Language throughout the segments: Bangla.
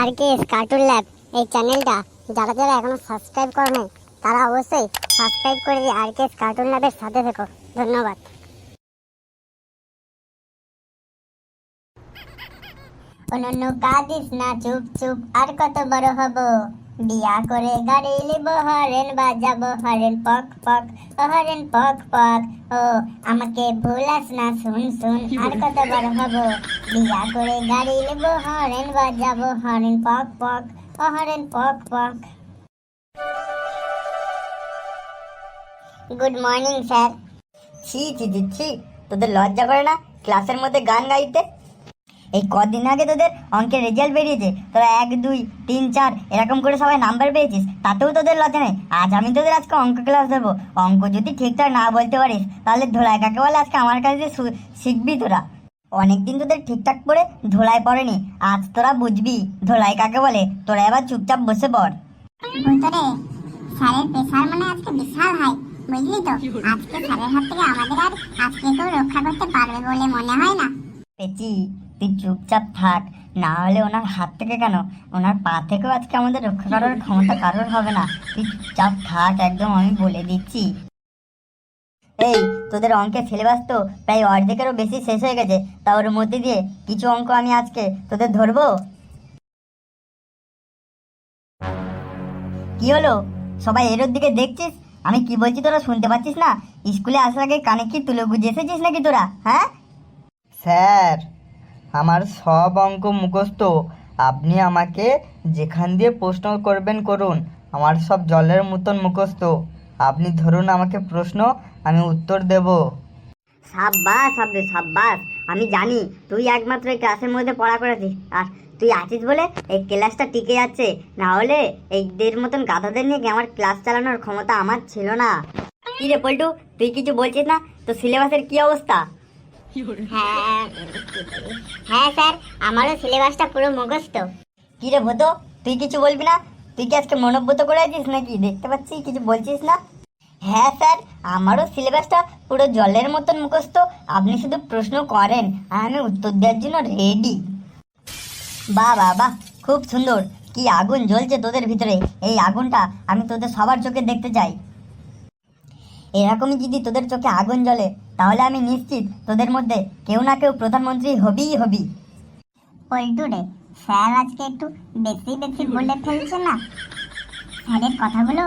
আর কে কার্টুন ল্যাব এই চ্যানেলটা যারা যারা এখনও সাবস্ক্রাইব করে করেনি, তারা অবশ্যই সাবস্ক্রাইব করে দিয়ে আর কে কার্টুন ল্যাবের সাথে থেকো। ধন্যবাদ। অনন্য কাঁদিস না, চুপ চুপ আর কত বড় হব। বিয়া করে গাড়ি লিব হরেন বাজাবো হরেন পক পক হরেন পক পক। ও আমাকে ভুলাস না শুন শুন আর কত বড় হব। বিয়া করে গাড়ি লিব হরেন বাজাবো হরেন পক পক হরেন পক পক। Good morning sir. ছি ছি ছি তোদের লজ্জা করে না? ক্লাসের মধ্যে গান গাইতে? এই কদিন আগে তোদের অঙ্কের রেজাল্ট বেরিয়েছে। তোরা এক দুই তিন চার এরকম করে সবাই নাম্বার পেয়েছিস তাতেও তোদের লজ্জা নেই। আজ আমি তোদের আজকে অঙ্ক ক্লাস দেবো। অঙ্ক যদি ঠিকঠাক না বলতে পারিস তাহলে ধোলাই কাকে বলে? আজকে আমার কাছে শিখবি তোরা। অনেকদিন তোদের ঠিকঠাক করে ধোলাই পড়েনি আজ তোরা বুঝবি ধোলাই কাকে বলে। তোরা এবার চুপচাপ বসে পড়। ভুতরে স্যারের প্রেশার মানে আজকে বিশাল হাই বুঝলি তো? আজকে স্যারের হাত থেকে আমাদের আর আজকে কেউ রক্ষা করতে পারবে বলে মনে হয় না। পেচি। তুই চুপচাপ থাক। না হলে ওনার হাত থেকে কেন? ওনার পা থেকেও আজকে আমাদের রক্ষা করার ক্ষমতা কারোর হবে না। তুই চুপচাপ থাক, একদম আমি বলে দিচ্ছি। এই, তোদের অঙ্কের সিলেবাস তো প্রায় অর্ধেকেরও বেশি শেষ হয়ে গেছে। তা ওর মধ্যে দিয়ে কিছু অঙ্ক আমি আজকে তোদের ধরবো? কি হলো? সবাই এর দিকে দেখছিস? আমি কি বলছি তোরা শুনতে পাচ্ছিস না? স্কুলে আসার আগে কানে কি তুলে গুজে এসেছিস নাকি তোরা হ্যাঁ? স্যার আমার সব অঙ্ক মুখস্থ। আপনি আমাকে যেখান দিয়ে প্রশ্ন করবেন করুন, আমার সব জলের মতন মুখস্থ। আপনি ধরুন আমাকে প্রশ্ন, আমি উত্তর দেব। সাব্বাস আব্দুল সাব্বাস। আমি জানি, তুই একমাত্র এই ক্লাসের মধ্যে পড়া করেছিস। আর তুই আছিস বলে এই ক্লাসটা টিকে যাচ্ছে। না হলে এইদের মতন গাধাদের নিয়ে আমার ক্লাস চালানোর ক্ষমতা আমার ছিল না? কি রে পল্টু, তুই কিছু বলছিস না? তো সিলেবাসের কি অবস্থা? হ্যাঁ। হ্যাঁ স্যার আমারও সিলেবাসটা পুরো মুখস্থ। কি রে ভতো তুই কিছু বলবি না? তুই কি আজকে মনোব্রত করে আছিস নাকি? দেখতে পাচ্ছি কিছু বলছিস না? হ্যাঁ স্যার আমারও সিলেবাসটা পুরো জলের মতন মুখস্থ। আপনি শুধু প্রশ্ন করেন আর আমি উত্তর দেওয়ার জন্য রেডি বাহ বাহ বাহ খুব সুন্দর। কি আগুন জ্বলছে তোদের ভিতরে? এই আগুনটা আমি তোদের সবার চোখে দেখতে চাই। এরকমই যদি তোদের চোখে আগুন জ্বলে তাহলে আমি নিশ্চিত তোদের মধ্যে কেউ না কেউ প্রধানমন্ত্রী হবিই হবি। পল্টু রে স্যার আজকে একটু বেশি বেশি বলে ফেলছে না। স্যারের কথাগুলো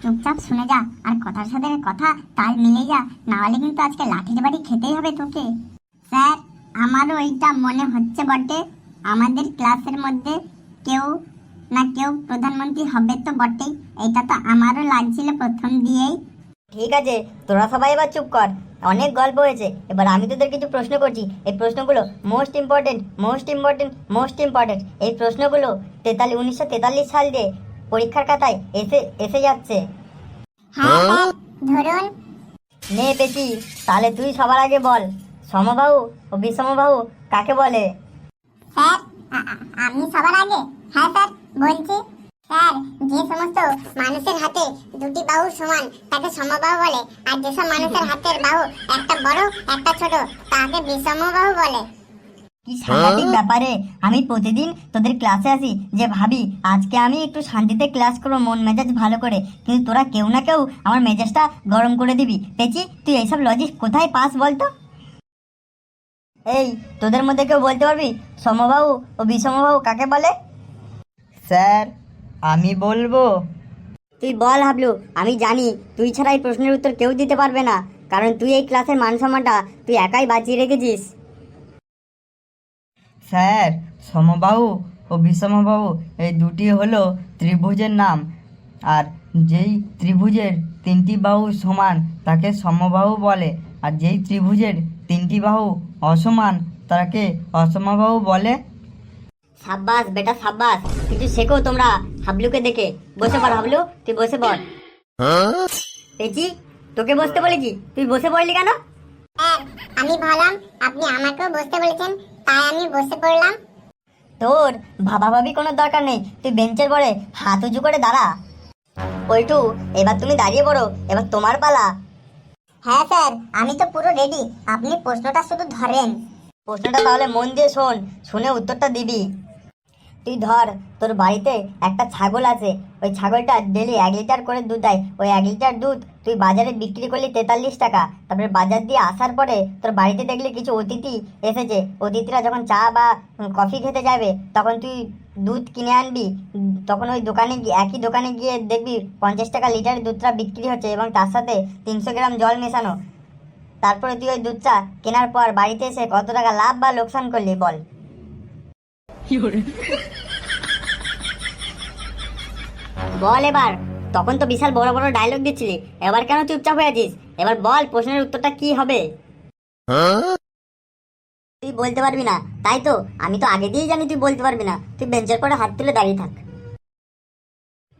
চুপচাপ শুনে যা আর কথার সাথে কথা তাল মিলে যা না হলে কিন্তু আজকে লাঠির বাড়ি খেতেই হবে তোকে। স্যার আমারও এইটা মনে হচ্ছে বটে। আমাদের ক্লাসের মধ্যে কেউ না কেউ প্রধানমন্ত্রী হবে তো বটেই। এটা তো আমারও লাগছিল প্রথম দিয়েই। ঠিক আছে তোরা সবাই এবার চুপ কর। অনেক গল্প হয়েছে। এবার আমি তোদের কিছু প্রশ্ন করছি। এই প্রশ্নগুলো most important most important most important এই প্রশ্নগুলো তেতাল্লিশ উনিশশো তেতাল্লিশ সাল দিয়ে পরীক্ষার খাতায় এসে এসে যাচ্ছে। হ্যাঁ ধরুন। নে পেছি তাহলে তুই সবার আগে বল। সমবাহু ও বিষমবাহু কাকে বলে? স্যার আমি সবার আগে। হ্যাঁ স্যার বলছি। স্যার যে সমস্ত মানুষের হাতে দুটি বাহু সমান তাকে সমবাহু বলে। আর যেসব মানুষের হাতের বাহু একটা বড় একটা ছোট তাকে বিষমবাহু বলে। কি সাংঘাতিক ব্যাপারে। আমি প্রতিদিন তোদের ক্লাসে আসি যে ভাবি আজকে আমি একটু শান্তিতে ক্লাস করব মন মেজাজ ভালো করে। কিন্তু তোরা কেউ না কেউ আমার মেজাজটা গরম করে দিবি। পেছি তুই এইসব লজিক কোথায় পাস বলতো? এই তোদের মধ্যে কেউ বলতে পারবি সমবাহু ও বিষমবাহু কাকে বলে? স্যার আমি বলব। তুই বল হাবলু আমি জানি তুই ছাড়া এই প্রশ্নের উত্তর কেউ দিতে পারবে না কারণ তুই এই ক্লাসের মান সম্মানটা তুই একাই বাঁচিয়ে রেখেছিস। স্যার সমবাহু ও বিষমবাহু এই দুটি হলো ত্রিভুজের নাম আর যেই ত্রিভুজের তিনটি বাহু সমান তাকে সমবাহু বলে আর যেই ত্রিভুজের তিনটি বাহু অসমান তাকে অসমবাহু বলে। সাব্বাস বেটা সাব্বাস কিছু শেখো তোমরা। হাবলুকে দেখে? বসে পড় হাবলু তুই বসে পড়। পেঁচি তোকে বসতে বলেছি তুই বসে পড়লি কেন? আমি ভাবলাম আপনি আমাকেও বসতে বলেছেন তাই আমি বসে পড়লাম। তোর ভাবা ভাবি কোনো দরকার নেই তুই বেঞ্চের পরে হাত উঁচু করে দাঁড়া। পল্টু এবার তুমি দাঁড়িয়ে পড়ো এবার তোমার পালা। হ্যাঁ স্যার আমি তো পুরো রেডি আপনি প্রশ্নটা শুধু ধরেন। প্রশ্নটা তাহলে মন দিয়ে শোন শুনে উত্তরটা দিবি। তুই ধর, তোর বাড়িতে একটা ছাগল আছে। ওই ছাগলটা ডেলি এক লিটার করে দুধ দেয়। ওই এক লিটার দুধ তুই বাজারে বিক্রি করলি তেতাল্লিশ টাকা। তারপরে বাজার দিয়ে আসার পরে তোর বাড়িতে দেখলি কিছু অতিথি এসেছে। অতিথিরা যখন চা বা কফি খেতে যাবে, তখন তুই দুধ কিনে আনবি। তখন ওই দোকানে গিয়ে, একই দোকানে গিয়ে দেখবি পঞ্চাশ টাকা লিটার দুধটা বিক্রি হচ্ছে এবং তার সাথে তিনশো গ্রাম জল মেশানো। তারপরে তুই ওই দুধটা কেনার পর বাড়িতে এসে কত টাকা লাভ বা লোকসান করলি বল। বল এবার। তখন তো বিশাল বড় বড় ডায়লগ দিচ্ছিলি। এবার কেন চুপচাপ হয়ে আছিস? এবার বল প্রশ্নের উত্তরটা কি হবে? তুই বলতে পারবি না। তাই তো আমি তো আগে দিয়েই জানি তুই বলতে পারবি না। তুই বেঞ্চের পরে হাত তুলে দাঁড়িয়ে থাক।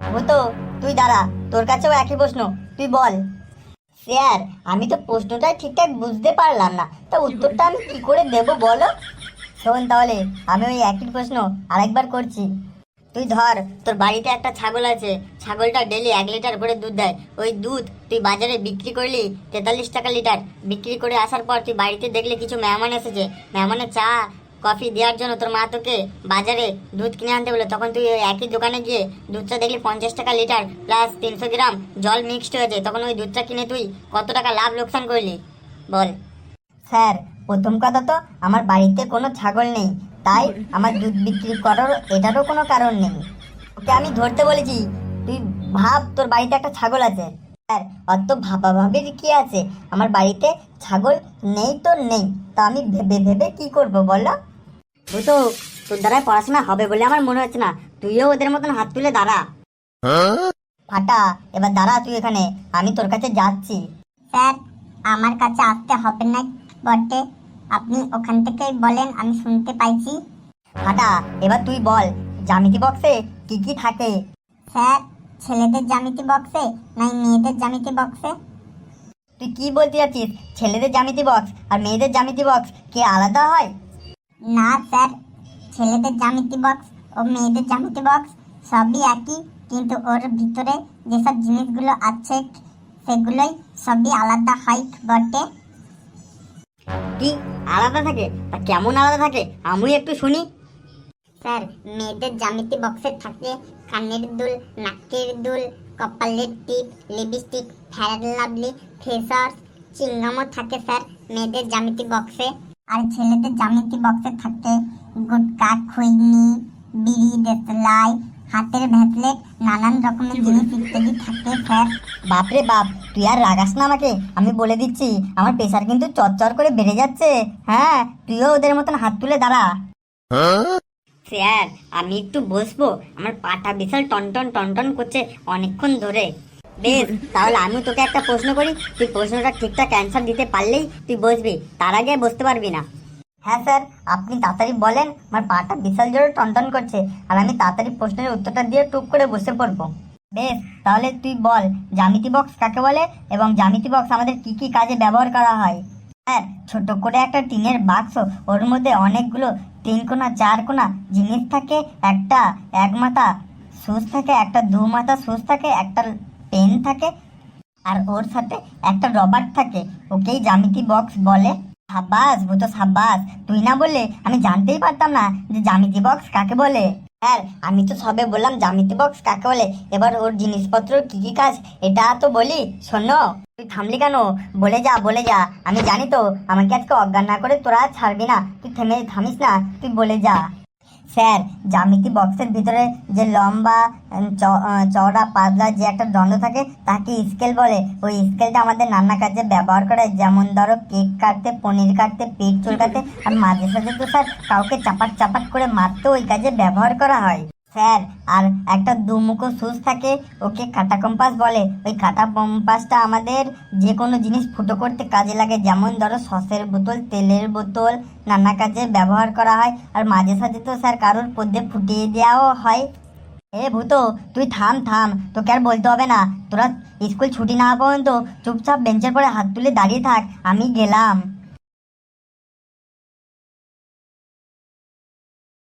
ও তো তুই দাঁড়া। তোর কাছেও একই প্রশ্ন। তুই বল। স্যার আমি তো প্রশ্নটাই ঠিকঠাক বুঝতে পারলাম না। তা উত্তরটা আমি কি করে দেব বলো? শোন তাহলে, আমি ওই একই প্রশ্ন আরেকবার করছি। তুই ধর, তোর বাড়িতে একটা ছাগল আছে, ছাগলটা ডেলি এক লিটার করে দুধ দেয়। ওই দুধ তুই বাজারে বিক্রি করলি তেতাল্লিশ টাকা লিটার। বিক্রি করে আসার পর তুই বাড়িতে দেখলি কিছু মেহমান এসেছে। মেহমানের চা, কফি দেওয়ার জন্য তোর মা তোকে বাজারে দুধ কিনে আনতে বলে। তখন তুই একই দোকানে গিয়ে দুধটা দেখলি পঞ্চাশ টাকা লিটার প্লাস তিনশো গ্রাম জল মিক্সড হয়েছে। তখন ওই দুধটা কিনে তুই কত টাকা লাভ লোকসান করলি? বল। স্যার প্রথম কথা তো, আমার বাড়িতে কোনো ছাগল নেই। তাই আমার দুধ বিক্রি করার এটারও কোনো কারণ নেই। ওকে, আমি ধরতে বলেছি, তুই ভাব, তোর বাড়িতে একটা ছাগল আছে। স্যার অত ভাবাভাবির কি আছে? আমার বাড়িতে ছাগল নেই তো নেই, তা আমি ভেবে ভেবে কি করব বলো? তো তোর দ্বারাই পড়াশোনা হবে বলে আমার মনে হচ্ছে না। তুইও ওদের মতন হাত তুলে দাঁড়া। ফাটা, এবার দাঁড়া তুই এখানে, আমি তোর কাছে যাচ্ছি। স্যার, আমার কাছে আসতে হবে না বটে। আপনি ওখান থেকেই বলেন, আমি শুনতে পাইছি। ফাটা এবার তুই বল, জ্যামিতি বক্সে কি কি থাকে? স্যার, ছেলেদের জ্যামিতি বক্সে নাই মেয়েদের জ্যামিতি বক্সে তুই কি বলতে যাচ্ছিস? ছেলেদের জ্যামিতি বক্স আর মেয়েদের জ্যামিতি বক্স কি আলাদা হয়? না, স্যার, ছেলেদের জ্যামিতি বক্স ও মেয়েদের জ্যামিতি বক্স সবই একই, কিন্তু ওর ভিতরে যেসব জিনিসগুলো আছে, সেগুলোই সবই আলাদা হয় বটে। কি আলাদা থাকে? তা কেমন আলাদা থাকে? আমি একটু শুনি। স্যার, মেয়েদের জ্যামিতি বক্সে থাকে কানের দুল, নাকের দুল, কপালের টিপ লিপস্টিক ফেয়ার লাভলি ফেসার্স চিংগামও থাকে স্যার মেয়েদের জ্যামিতি বক্সে আর ছেলেদের জ্যামিতি বক্সে থাকে গুটকা খৈনি বিড়ি, দেশলাই হাতের ভেতলেট নানান রকমের জিনিস ইত্যাদি থাকে স্যার। বাপরে বাপ তুই আর রাগাস না আমাকে। আমি বলে দিচ্ছি আমার প্রেশার কিন্তু চরচর করে বেড়ে যাচ্ছে। হ্যাঁ তুইও ওদের মতন হাত তুলে দাঁড়া। স্যার আমি একটু বসবো। আমার পাটা বিশাল টনটন টনটন করছে অনেকক্ষণ ধরে। বেশ তাহলে আমি তোকে একটা প্রশ্ন করি। তুই প্রশ্নটা ঠিকঠাক অ্যান্সার দিতে পারলেই তুই বসবি। তার আগে বসতে পারবি না। হ্যাঁ স্যার, আপনি তাড়াতাড়ি বলেন, আমার পাটা বিশাল জোরে টনটন করছে, আর আমি তাড়াতাড়ি প্রশ্নের উত্তরটা দিয়ে টুক করে বসে পড়ব। বেশ, তাহলে তুই বল, জ্যামিতি বক্স কাকে বলে এবং জ্যামিতি বক্স আমাদের কি কি কাজে ব্যবহার করা হয়? হ্যাঁ ছোট করে একটা টিনের বাক্স, ওর মধ্যে অনেকগুলো তিন কোনা, চার কোনা জিনিস থাকে, একটা এক মাথা সুচ থাকে, একটা দু মাথা সুচ থাকে, একটা পেন থাকে, আর ওর সাথে একটা রবার থাকে, ওকেই জ্যামিতি বক্স বলে। সাব্বাস বুতো সাব্বাস। তুই না বললে আমি জানতেই পারতাম না যে জামিতি বক্স কাকে বলে। স্যার, আমি তো সবে বললাম জামিতি বক্স কাকে বলে। এবার ওর জিনিসপত্র কি কি কাজ, এটা তো বলি, শোনো। তুই থামলি কেন? বলে যা বলে যা। আমি জানি তো, আমাকে আজকে অজ্ঞান না করে তোরা ছাড়বি না। তুই থেমে থামিস না, তুই বলে যা। স্যার, জ্যামিতি বক্সের ভিতরে যে লম্বা চওড়া, পাতলা যে একটা দণ্ড থাকে, তাকে স্কেল বলে। ওই স্কেলটা আমাদের নানা কাজে ব্যবহার করে। যেমন ধরো, কেক কাটতে, পনির কাটতে, পেট চুলকাতে, আর মাঝে সাঝে তো স্যার কাউকে চাপাট চাপাট করে মারতে ওই কাজে ব্যবহার করা হয়। স্যার, আর একটা দুমুখো সুচ থাকে, ওকে কাটা কম্পাস বলে। ওই কাটা কম্পাসটা আমাদের যে কোনো জিনিস ফুটো করতে কাজে লাগে, যেমন ধরো সসের বোতল, তেলের বোতল, নানা কাজে ব্যবহার করা হয়, আর মাঝে সাঝে তো স্যার কারোর পদ্যে ফুটিয়ে দেওয়াও হয়। এ ভূতো, তুই থাম থাম, তোকে আর বলতে হবে না। তোরা স্কুল ছুটি না পর্যন্ত চুপচাপ বেঞ্চের পরে হাত তুলে দাঁড়িয়ে থাক, আমি গেলাম।